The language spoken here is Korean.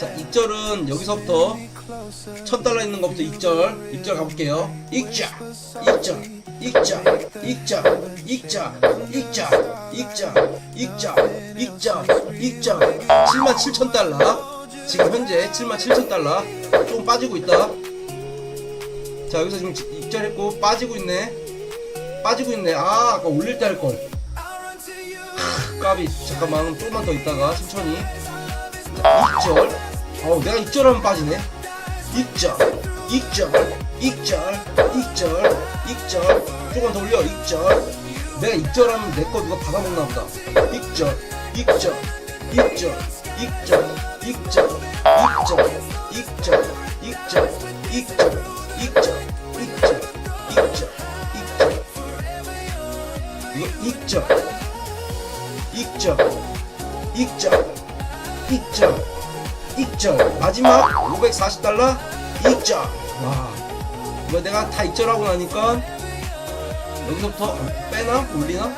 자, 익절은 여기서부터 천 달러 있는 것부터 익절, 익절 가볼게요. 익절, 익절, 익절, 익절, 익절, 익절, 익절, 익절, 익절, 익절. 7만 7천 달러. 지금 현재 7만 7천 달러. 조금 빠지고 있다. 자, 여기서 지금 익절했고 빠지고 있네. 빠지고 있네. 아, 아까 올릴 때 할 걸. 까비 잠깐만 조금만 더 있다가 천천히 자, 2절 어 내가 2절하면 빠지네 2절 2절 2절 2절 2절 조금만 더 올려 2절 내가 2절하면 내 거 누가 받아먹나 보다 2절 2절 2절 2절 2절 2절 2절 2절 2절 2절 2절 2절 2절 이거 2절 익절 익절 익절 익절. 마지막 540달러 익절. 와 이거 내가 다 익절하고 나니까 여기서부터 빼나? 올리나